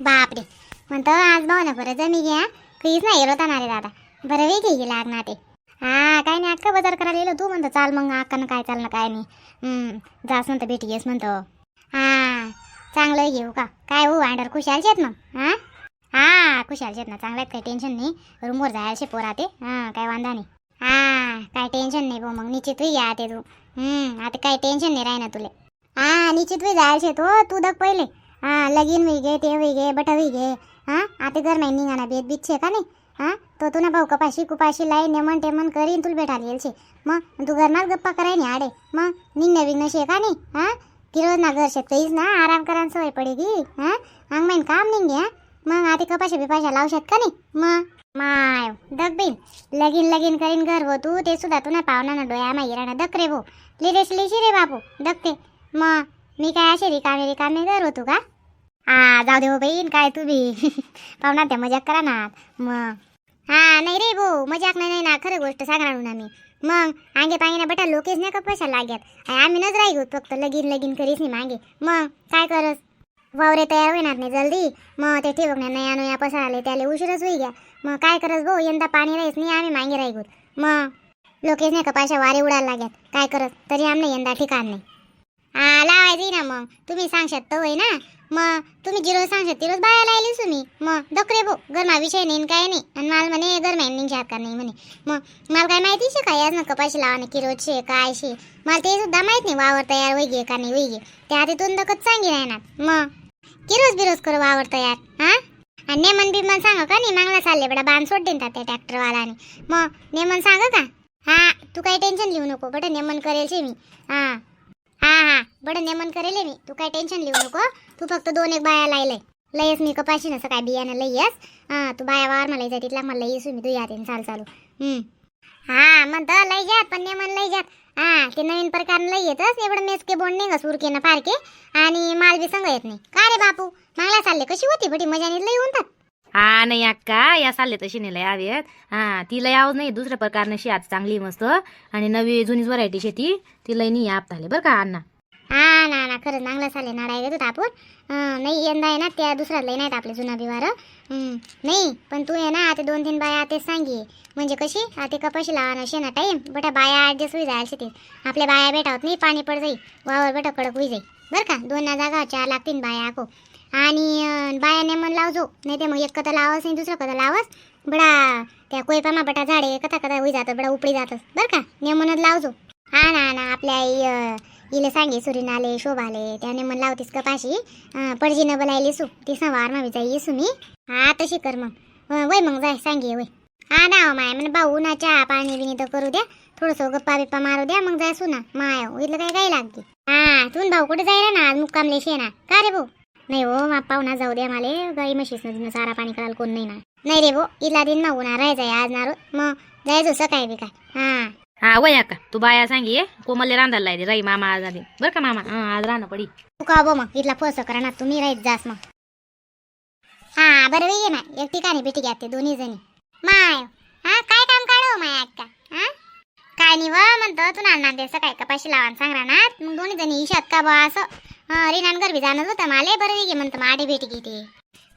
बापरे. म्हणतो आज भाऊ ना बरं जमी घ्या. काहीच नाही गेलो रे दादा. बरं वेगळी गेला लागणार ते. हा काय नाही अक्का बाजार करायला गेलो तू म्हणतो चाल मग अक्कानं काय चाल ना काय नाही. हम्म, जास म्हणतो भेटी घेस म्हणतो. हा चांगलं घेऊ का? काय हो अंडर खुशाल शेत मग हा? हा खुशाल शेत ना चांगलं काही टेन्शन नाही. रूमवर जायचे पोरा ते हा काय वांदा नाही. हा काय टेन्शन नाही भाऊ मग. निश्चित या घ्या ते. तू हम्म आता काही टेन्शन नाही राही ना तुले. हा निश्चित होई जायला शे तो हो, तू दग पहिले. हा लगीन होई गे ते हुई गे बट होई गे हा आता घर नाही निघाना. बेत बीत छे का नाही? हा तो तुला भाऊ कपाशी कुपाशी लाई नेमन टेमन करीन तुला भेटायला येईल शे मग तू घरनाच गप्पा कराय नाही आडे. मग निघणं विघणं शे का नाही? हा किरोज ना घर शेत ना आराम करायला सवय पडेगी. हा अंग काम निघे घ्या मग आता कपाशा बिपाशा लावशात का नाही? मग? माय दगबीन लगीन लगीन करीन घर हो तू ते सुद्धा तुला पाहुणा ना डोया मा राणा दक रे भो. लिरेश लिशी रे बापू. दगते मग? मी काय असे रिकामे रिकामे घर होतो का? हा जाऊ दे हो बहीण काय तू बी. पाहुणा त्या मजाक करा ना. मग? हा नाही रे भाऊ मजाक नाही नाही ना. खरं गोष्ट सांगणार ना मी. मग? आंगे पांगे ना बटा लोकेच नाही का पैसा लाग्यात आम्ही नजर राही फक्त लगीन लगीन करीस नाही मागे. मग? काय करस? वावरे तयार होणार नाही जल्दी. मग ते ठिबक नाही नया या पसा आले त्याला उशीरच होई घ्या. मग काय करस भाऊ यंदा पाणी राहीस नाही आम्ही मागे राही मग? लोकेच नाही का पैसा वारे उडायला लाग्यात काय करत तरी आमने यंदा ठिकाण नाही. हा लावायची ना मग. तुम्ही सांगशात तर होय ना मग तुम्ही जिरो सांगशात तिरोज बाया लायली तुम्ही. मग दखरे भो गरमा विषय नाही काय नाही आणि मला म्हणे गरमा निघात का नाही म्हणे. मग मला काय माहिती शे काय? आज ना कपाशी लावा ना किरोज शे काय शे. मला ते सुद्धा माहीत नाही वावर तयार होई गे का नाही होई गे त्या हातीतून दकत सांगी राहणार. मग? किरोज बिरोज करू वावर तयार हा? आणि नेमन बिमन सांग का नाही मागला चालले बडा बांध सोड देतात त्या ट्रॅक्टरवाल्याने मग नेमन सांग का? हा तू काही टेन्शन लिहू नको बट नेमन करेल शे मी. हा. हा हा बडं नेमन करेल मी. तू काही टेन्शन लिहू नको तू फक्त दोन एक बाया लायलंय लयस मी कपाशी नसं काय बियाणं लयस हा तू बाया वावर मला येतात तिथला मला येसू मी तू या चाल चालू. हां हा म्हणतं लय जात पण नेमन लय जात. हा ते नवीन प्रकार लय येतच. एवढं मेसके बोंड नाही का सुरके पारके. आणि माल बी संग येत नाही. का रे बापू? मागला चालले कशी होती बटी? मजाने लय होतात हा नाही अक्का. या साल्ले तशी नाही लय हवेत हा तिला लय नाही. दुसऱ्या प्रकारनं शेत आज चांगली मस्त. आणि नवी जुनीच व्हरायटी शेती तिला नाही आप झाले बरं का अण्णा. हा ना ना खरंच चांगला चालेल नाडा येतो आपण नाही यंदा आहे ना त्या दुसऱ्यात नाही नाहीत आपले जुना बिवार. नाही पण तू आहे ना आता दोन तीन बाया आतेच सांगी. म्हणजे कशी? आता कपाशी लावा असे ना टाईम. बटा बाया ॲडजस्ट होई जायला शेतीत. आपल्या बाया भेटावत नाही पाणी पड जाई. वावर बेटा कडक होई जाई. बरं का? दोन ना जागा चार लागतील बाया आको आणि बाया नेमन लावजो. नाही ते मग एक कथा लावस आणि दुसरं कथा लावस. बडा त्या कोयपामा बटा झाडे कथा कथा होई जातं बडा उपडी जातस बरं का? नेमनच लावजो. हा ना ना आपल्या आई इले सांगे सुरीन आले शोभाले त्याने मन लावतीस कपाशी पाशी? पडजीनं बोलायली सु ती सवार मग जाई येसू मी हा तशी कर मग. वय मग जाय सांगे वय. हा ना हो माय म्हणे भाऊ ना चहा पाणी बिणी तर करू द्या. थोडंसं गप्पा बिप्पा मारू द्या मग जाय सुना. माय हो, इथलं काय काय लागते हा तू भाऊ कुठे जाय ना? आज मुक्काम लेशे ना का रे भाऊ? नाही हो मा पाहुणा जाऊ द्या माले. गाई म्हशीस ना सारा पाणी करायला कोण नाही ना. नाही रे भाऊ इला दिन मग उन्हा राहायचं आज ना रोज मग जायचो सकाळी बी काय. हा. हा वय अक्का तू बाया सांगी कोमलले रांधायला लायदे राई मामा आज आधी बरं का मामा? हा आज राहणं पडी. तू का बो मग? इथला फस करा ना. तुम्ही राहीत जास मग. हा बरं वेगळे ना. एक ठिकाणी भेटी घ्या ते दोन्ही जणी. माय हा काय काम काढू हो माय अक्का हा? काय नि म्हणतो तू नाना ते सकाळी कपाशी लावा सांग ना. मग दोन्ही जणी इशात का बा असं? हं, रिनान गरबी जाणं होतं माले. बरं वेगळे म्हणतो माडे भेटी घेते.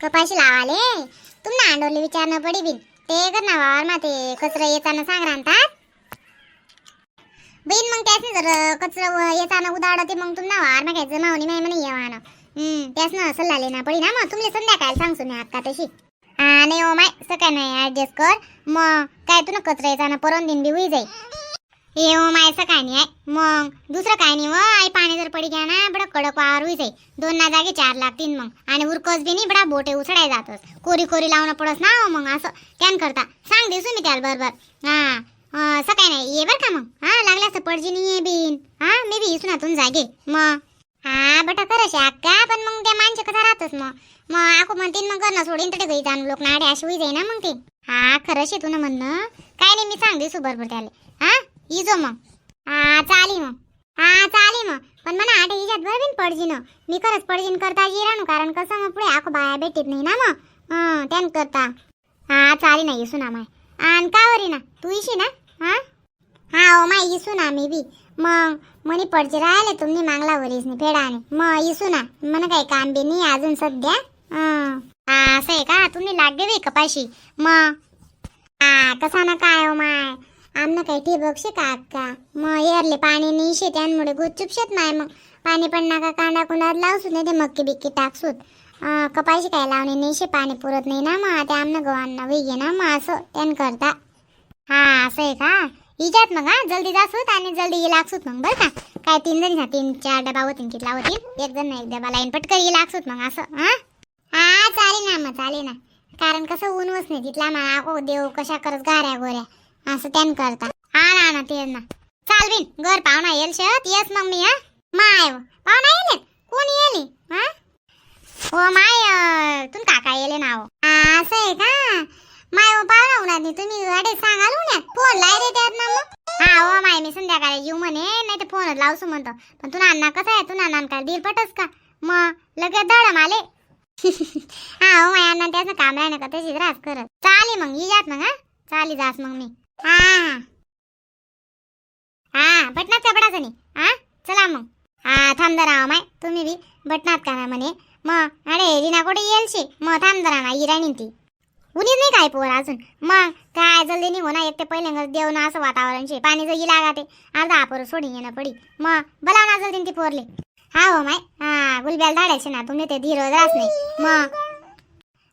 कपाशी लावाले. तुम्हाला अंडोरले विचारणं पडी बिन. ते कर ना वावर माते. कचरा येताना सांग राहतात बहीण मग त्यासनी जर कचरा येताना उदाड ते मग तुम्हाला वावर मा काय जमावणी नाही म्हणे येवानं त्यास ना सल्ला लेना पडी ना मग. तुमले संध्याकाळ सांगतो मी आत्ता तशी. हा नाही ओ माय सकाळ नाही ऍडजस्ट कर. मग काय तू ना कचरा येताना परत दिन बी होई जाई. ये ओ हो माय सकाळ नाही आहे मग दुसरं काय नाही व आई पाणी जर पडी घ्या ना बडा कडक वार होई जाई. दोन ना जागे चार लागतील मग. आणि उरकस बी नाही बडा बोटे उसडाय जातस. कोरी कोरी लावणं पडस ना हो मग असं. त्यान करता. सांग देसू मी त्याला बरोबर हा असं काय नाही ये बरं का मग. हा लागला असं पडजीनी नाही ये बिन. हा मी बी इसूनातून जागे. मग हा बटा खरंच आहे अक्का पण मग त्या माणसं कसा राहतच मग मग आखो म्हणतीन मग करणं सोडीन तडे घरी जाणू लोक नाडे अशी होई जाई ना मग ते. हा खरंच आहे तू ना म्हणणं. काय नाही मी सांगते देसू बरोबर त्याला. हा इजो मग. हा चाली मग. हा चाली मग. पण म्हणा आठ हिच्यात बरं पडजीन मी खरंच पडजीन करता जिराणू कारण कसं मग पुढे आखो बाया भेटीत नाही ना मग हं त्यान करता. हा चाली नाही सुना माय आणि का वरी ना तू इशी ना? हा? हा ओमा माय इसू ना मी बी. मग मनी पडचे राहिले तुम्ही मागला वरीसनी फेडाने. मग इसू ना मन काही काम बी नाही अजून सध्या? असं आहे का? तुम्ही लागे बी कपाशी मग हा कसा ना काय हो माय? आमनं काही ठिबक शे का अक्का? मग एरले पाणी नाही शे त्यामुळे गुपचूप शेत नाही मग. पाणी पण नका कांदा कुंडात लावसून नाही ते मक्की बिक्की टाकसूत. कपाशी काय लावणे नाही शे पाणी पुरत नाही ना मग ते आमनं गव्हांना वेगे ना मग असं त्यान करता. हा असं आहे का? इजात मग हा. जल्दी जासूत आणि जल्दी लागसूत मग बरं का? काय तीन जण तीन चार डबा होतीन कितला होतील एक जण ना एक डबा लाईन पटकन ये लागसूत मग असं हा? हा चालेल ना मग चालेल ना. कारण कसं ऊन वस नाही तिथला मग आको देव कशा करत गाऱ्या गोऱ्या. असं त्यान करता. हा ना ना ते ना. चाल बिन घर पाहुणा येईल शेत येस मग मी हा? माय पाहुणा येईल? कोण येईल? हा? हो माय तुम काका येले ना हो असं आहे का? माय हो पाहुणा नाही तुम्ही गाडी सांगाल ना फोन लाय रे त्यात ना मग. हा हो माय मी संध्याकाळी येऊ म्हणे. नाही तर फोनच लावसू म्हणतो पण तुला अण्णा कसं आहे? तुला अण्णा काय? दीड पटच का? मग लगेच दडम आले हा हो माय अण्णा त्याचं काम राहणं का? तशीच रास करत. चाले मग ये जात मग हा. चाली जास मग मी. हा हा. हा बटनात पडाचं नाही हा चला मग. हा थांब जरा हो, माय. तुम्ही बी बटनात का म्हणे. मग अरे रिना कुठे येलशी मग थांब जरा ना इराणी ती. उनीच नाही काय पोर अजून? मग काय जल्दी नाही ना एक ते पहिल्यांदा देऊ ना असं वातावरण शे पाणी जर लागा ते अर्धा पोर सोडून येणं पडी. मग बोलाव ना जल्दी ती पोरले. हा हो माय. हा गुलब्याला धाडायचे ना. तुम्ही ते धीरज रास नाही. मग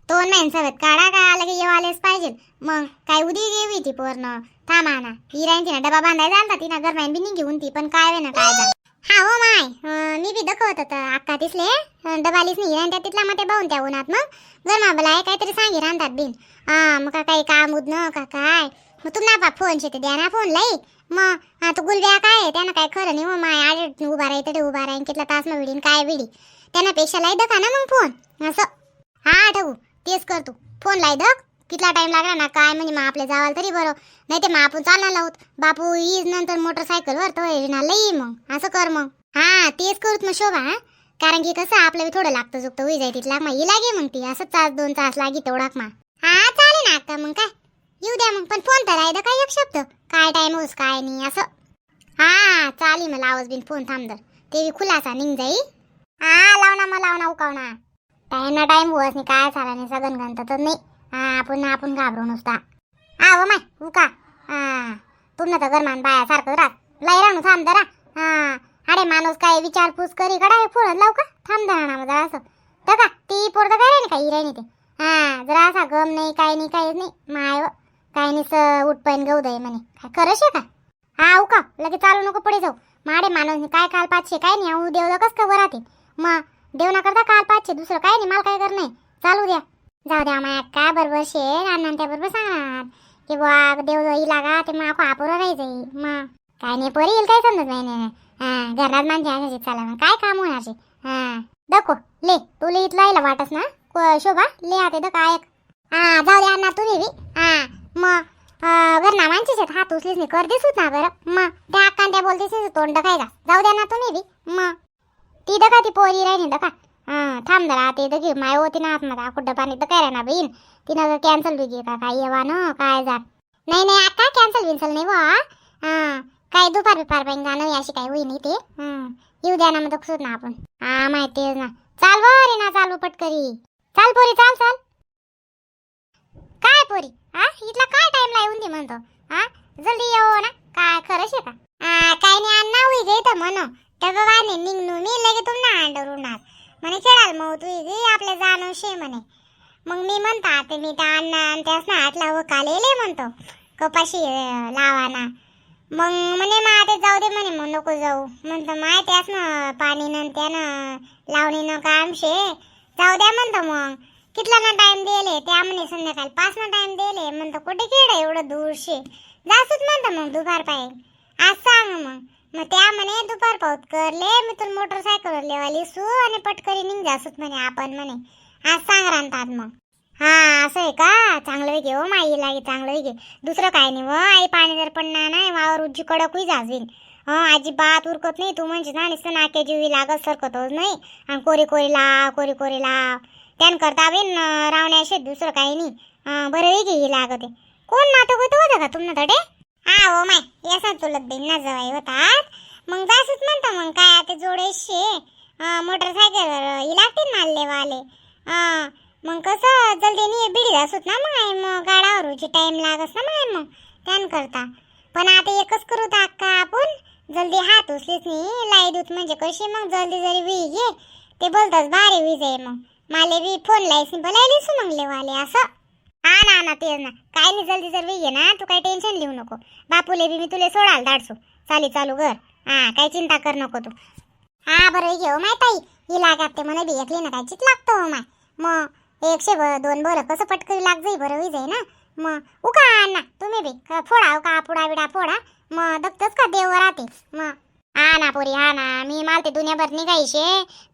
दोन नाही सगळ्यात काढा का की येवालेच पाहिजे मग काय उदी गेवी ती पोरनं? थांबा ना. हिरायन तिना डबा बांधायचा आणता तिना गरमाईन बी घेऊन ती. पण काय वे ना काय जा हा हो माय. अं, मी बी दाखवत होतं. अक्का दिसले. अं, डबालीच नाही हिरायन त्या तिथला मग ते बाहून त्या उन्हात मग. गरमा बला काहीतरी सांगी रांधात बिन. हा मग का काही काम उदनं का काय? मग तुम्हाला बा फोन शेते द्या ना फोन लाई. मग हा तो गुलब्या काय आहे? त्यानं काय खरं नाही हो माय. आड उभा राही तडे उभा राहीन कितला तास मग विडीन काय विडी. त्यांना पेक्षा लाई दखा ना मग फोन. असं. हा ठेवू. तेच कर तू फोन लाई दक कितला टाइम लागला ना काय म्हणजे मग आपल्या जावाल तरी बरं. नाही ते मग आपण चालणार आहोत बापू ईज नंतर मोटरसायकलवर तो येणार लई मग. असं कर मग. हा तेच करूत मग शोभा हा. कारण की कसं आपलं बी थोडं लागतं चुकतं होई जाय तिथला मग ही लागे मग ती असं तास दोन तास लागी तेवढाक मग हा चालेल ना आता मग काय? येऊ द्या मग पण फोन तर आहे काय एक शब्द? काय टाइम होस काय नाही असं. हा चालेल मग लावस बिन फोन थांब दर ते खुलासा निघ जाई. हा लावणा मग लावणा उकाव ना टाइम ना टाइम होस नाही काय झाला नाही सगन घंटा तर नाही. आपण आपण घाबरू नुसता. आव हो माय हो उका हा तर गरमान बाया सारखं राहत लय राहणू थांब दरा हा अरे माणूस काय विचारपूस करी कडा फोन लाव का थांब दरा ना जरा असं. तर का ती पोरतं काय राहिली काही राहिली ते. हा जरा असा गम नाही काय नाही काहीच नाही. माय काय नाही स उठपाईन गहू दे म्हणे. काय आहे का? हा हो उका लगे चालू नको पुढे जाऊ. माडे माणूस काय काल पाचशे काय नाही. अहो कस का वरातील मग देव ना करता काल पाचशे दुसरं काय नाही मला काय कर नाही. चालू द्या. जाऊ द्या माया काय बरोबर शे अण्णा त्या बरोबर सांगणार? की बुवा देव इला का ते मग आपोरं राहायचं मग काय नाही पोरी येईल काय समजत नाही नाही, घरात माणसे असायची चाला मग. काय काम होणार शे हा दको ले तुला इथला राहिला वाटस ना? शोभा ले आते दक ऐक हा जाऊ द्या अण्णा तुम्ही बी हा मग बर ना माणसीच आहेत हात उचलीच नाही कर दिसूच ना बरं. मग त्या अक्कान त्या बोलतेस तोंड काय जाऊ द्या ना तुम्ही बी मग ती दका ती पोरी राहिली दका हा थांब जरा ते घेऊ माय होती ना आतमध्ये कुठं पाणी तर करा ना बहीण? तिनं कॅन्सल बी घे का काय येवा ना काय जा. नाही नाही आता कॅन्सल बिन्सल नाही वा हा. काय दुपार बिपार पाहिजे जाणं अशी काय होई नाही ते येऊ द्या ना मग दक्षूत ना आपण. हा माहिती ना. चाल रे ना चालू पटकरी चाल पोरी चाल चाल. काय पोरी? हा इथला काय टाइम ला येऊन दे म्हणतो हा? जल्दी येऊ हो ना काय खरं शे का? हा, काय नाही अण्णा होई गे तर म्हण. डबा निघणू मी लगे तुम्हाला अंडर उडणार. म्हणे खेळाल मग तू गे आपल्या जाणं शे म्हणे. मग मी म्हणता ते मी त्या अण्णा आणि त्यास ना हात लावू कालेले म्हणतो कपाशी लावाना. मग म्हणे मा ते जाऊ दे म्हणे मग नको जाऊ. म्हणतो माय त्यास ना पाणी त्यानं लावणीनं काम शे जाऊ द्या म्हणतो मग. कितला ना टाइम दिले? त्या म्हणे संध्याकाळी पाच ना टाइम दिले. म्हणतो कुठे खेळ एवढं दूर शे जासूच म्हणतो मग दुपार पाय आज सांग मग. मग त्या म्हणे दुपार पाऊत करले मी तुला मोटरसायकलवर लेवाली सू आणि पटकरी निघ जासूत म्हणे आपण म्हणे. आज सांग राहतात मग. हा असं आहे का? चांगलं वेगे हो माई लागे चांगलं वेगे दुसरं काय नाही व आई पाणी जर पडणार नाही वावर उज्जी कडक होई जावीन अजिबात उरकत नाही तू म्हणजे ना नुसतं नाक्या जीवी लागत सरकतच नाही. आणि कोरी कोरी लाव कोरी कोरी लाव. त्यान करता बिन रावण्या दुसरं काही नाही. बरं वेगे ही लागते. कोण नाटक होतं होतं का तुमनं तडे? हा हो माय. यासा तुला बिन्ना जवाई होतात मग जासूच म्हणतो मग काय आता जोडेशे मोटरसायकल लागतील मारले वाले मग कसं जल्दी नी बिडी असत ना मग मग गाडावर टाईम लागस ना मग मग. त्यान करता. पण आता एकच करू तर का आपण जल्दी हात उचलीच नाही लाई दूत म्हणजे कशी मग जल्दी जरी वीज ये ते बोलतात भारी वीज आहे मग. माले बी फोन लायसी बोलायलीस मग लेवाले असं. हा ना ना तेच ना. काय नाही जल्दी जर ये ना तू काही टेन्शन घेऊ नको. बापूले बी मी तुले सोडाल धाडसू. चाली चालू कर. हा काही चिंता कर नको तू. हा बरं घेऊ माय ताई. ही लागत ते मला बी एकली ना काय चित लागतो माय. मग एकशे ब दोन बरं कसं पटकरी लाग जाई बरं होई आहे ना. मग उका ना तुम्ही बी. का फोडा उका पुडा बिडा फोडा. मग दगतच का देव राहते. मग हा ना पोरी हा ना. मी मालते दुनियाभर निघायचे.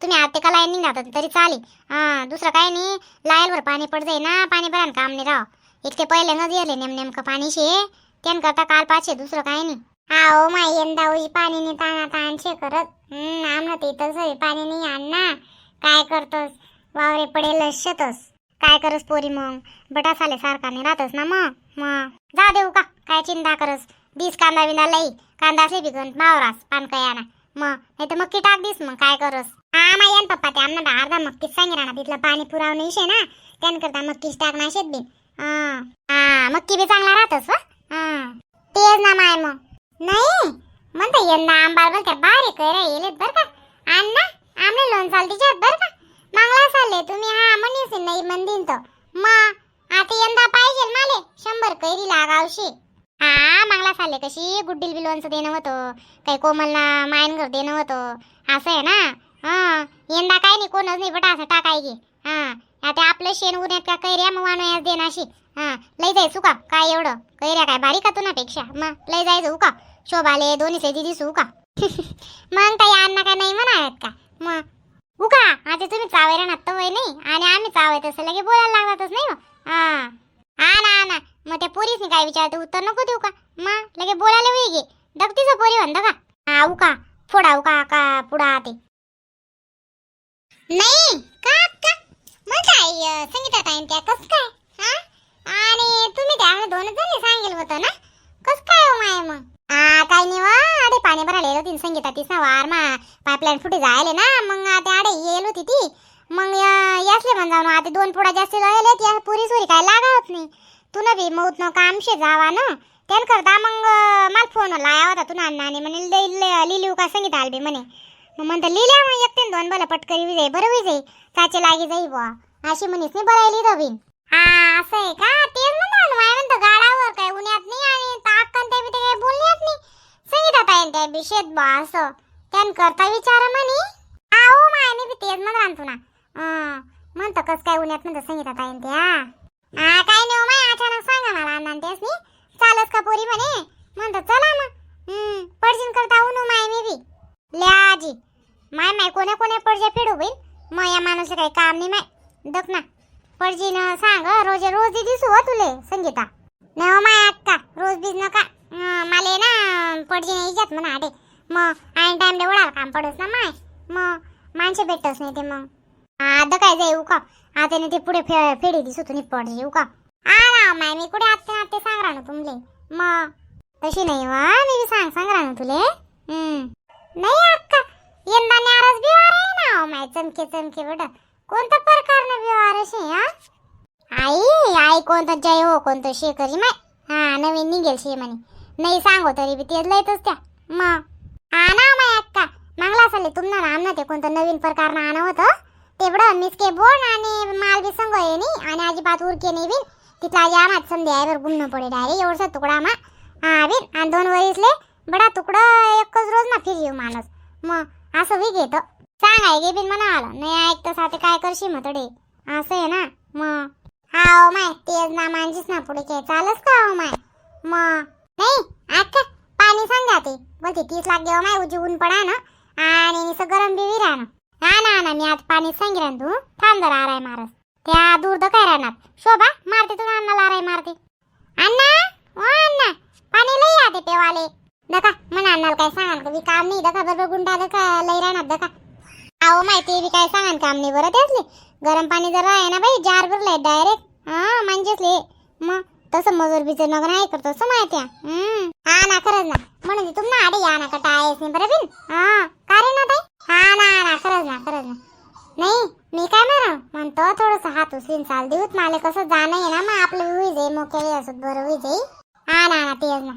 तुम्ही आते का लाईन निघातात तरी चालेल. हा दुसरं काय नाही. लायलवर पाणी पड जाई ना. पाणी भरा काम नाही राव. एक ते पहिले न दिले नेम नेमकं पाणी शे त्यान करता काल पाचशे दुसरं काय नाही. हा ओ माय यंदा होई पाणी नाही ताना ताणशे करत. आमना ते तस सगळे पाणी नाही आण ना. काय करतोस? वावरे पडेल शेतस काय करस पोरी मग? बटासाले सारखा नाही राहतस ना मग? मग. जा देऊ का? काय चिंता करस? दिस कांदा विना लई. कांदा असले पिकून मावरास पान कयाना. मग नाही तर मक्की टाक दिस मग काय करस? हा माय यान पप्पा ते आमना अर्धा मक्कीच सांगे राहणार तिथलं पाणी पुराव नाही शे ना. त्यान करता मक्कीच टाक शेत बिन. हा मक्की बी चांगला राहतस हा तेच ना माय मग. नाही म्हणता यंदा आंबा बोलते बारीक रे येलेत बर का. आण ना आमने लोन चाल तिच्यात बर का. मागला चालले तुम्ही हा म्हणीस नाही म्हणतीन तर मग आता यंदा पाहिजे माले शंभर कैरी लागावशी हा मागला चालले कशी गुड्डील बिलवांचं देणं होतं. काही मायन मायनगर देणं होतं. असं आहे ना? हा यंदा काय नाही कोणच नाही बट असं टाकाय की हा आता आपलं शेण उन्यात का कैऱ्या मग वानोयास देणं अशी. हा लय जायचो का काय एवढं? कैऱ्या काय बारीक का तुनापेक्षा मग लय जायचं का शोभाले दोन्हीचे दिदी दिसू का मग काही अण्णा काय नाही म्हणायत का? मग उका आता तुम्ही चावायला ना वय नाही. आणि आम्ही चावाय तसं लगे बोलायला लागतच नाही हो. हा. ना ना मग त्या पोरीसनी काय विचारते उत्तर नको देऊ का? मग लगे बोलायला वेळ घे. पोरी म्हणतं का? हा उका फोडाऊ का? का पुढा ते नाही का का मजा आई संगीता ताईन त्या कस काय? हा? आणि तुम्ही त्या दोन जणी सांगेल होतं ना? कस काय हो माय मग? काय नाही वा अडे पाणी भरायला येत होती संगीता तीच ना वार मा. पाईपलाईन फुटे जायले ना मग आता अडे येल होती ती. मग यासले म्हण जाऊन आता दोन पुढा जास्त जायले ती पुरी सुरी काय लागत नाही. तू बी मौत न कामशे जावा ना त्यान करता मग मला फोन लाया होता तू नानी म्हणे लिहिली का संगीता आलबे म्हणे. मग म्हणतं लिहिल्या मग एकटे दोन बला पटकरी विजय बरं विजय चाचे लागी जाई बुवा. अशी म्हणीस नाही बरायली रवीन. हा असं आहे का? तेच म्हणतो माय म्हणतं गाडावर काय उन्यात नाही आणि ताकन त्या बी ते काय बोलण्यात नाही. संगीता ताईन त्या बी शेत बा असं. त्यान करता विचार म्हणे. आहो माय मी बी तेच म्हणतो ना म्हणतं कस काय उन्यात म्हणतं संगीता ताईन त्या? हा काय नाही हो माय अचानक सांगा मला अण्णा मी चालत का पोरी म्हणे? म्हणतो चला मग हम्म पडशीन करता उनु हो माय मी बी. ल्याजी माय माय कोण्या कोण्या पडजे पिडू बिन मग या माणूसला काही काम नाही माय. दख ना. पडजीन सांग रोज रोज दिसू हो तुले संगीता. नाही हो माय अक्का रोज बीज नका. अं, माले ना पडजीन इजात म्हणा आडे मग आईन टाइमले उडाल काम पडस ना माय. मग माणसे भेटतच नाही ते मग. आता काय जाऊ का? आता नाही ते पुढे फे फेडी दिसू तुम्ही येऊ का? आ ना माय मी कुठे आत्ते आत्ते सांग ना तुमले? मग तशी नाही वा मी बी सांग सांग ना तुले. नाही अक्का यंदा नाराज बिवार आहे ना माय चमके चमके बेटा कोणता प्रकारनं बिवार असे हा आई आई कोणतं जय हो कोणतं शेकरी माय. हा नवीन निघेल शे म्हणे. नाही सांगो तरी बी तेच लयतच त्या. मग आणा माय अक्का. मागला असेल तुम्हाला आमना ते कोणतं नवीन प्रकारनं आणा होतं तेवढं मिसके बोन आणि माल बी संग आहे नी आणि अजिबात उरके नाही बिन. तिथला आजी आम्हाला संध्या आहे गुन्न पडे डायरे एवढसा तुकडा मा हा बिन. आणि दोन वरीसले बडा तुकडा एकच रोज ना फिर येऊ माणूस. मग असं बी सांग आहे गे बिन म्हणा आला नाही ऐकतं साते काय करशी मग तडे? असं आहे ना? मग हा ओ माय तेच ना मानजीस ना पुढे काय चालच का हो माय? मग नाही आता पाणी सांगा ते बोलते तीस लाख घेऊ माय उजी ऊन पडा ना. आणि निसं गरम बी विरा ना. हा ना ना मी आज पाणी सांगितलं तू. थांब जरा आराय मारस. त्या दूर तर काय राहणार? शोभा मारते तू अण्णाला आराय मारते. अण्णा? ओ अण्णा पाणी लई आते पेवाले. दका म्हणा अण्णाला काय सांगा मी काम नाही दका बरोबर गुंडा दका लई राहणार दका अहो माहिती बी काय सांगा काम नाही बरं त्यासले. गरम पाणी जर आहे ना बाई जार भरलाय डायरेक्ट हा म्हणजेच ले मग तसं मजूर बिजूर नगर नाही करतो असं माहिती आहे हा ना खरंच ना. म्हणून तुम्हाला आडे या ना का टायस नाही बरं बिन? हा. का रे ना ताई? हा ना ना खरंच ना खरंच ना. नाही मी काय म्हणा? म्हणतो थोडस हात उचलीन चाल देऊत. मला कसं जाणं आहे ना मग आपलं विज आहे मोकळी असत बरं विज आहे हा ना ना तेच ना.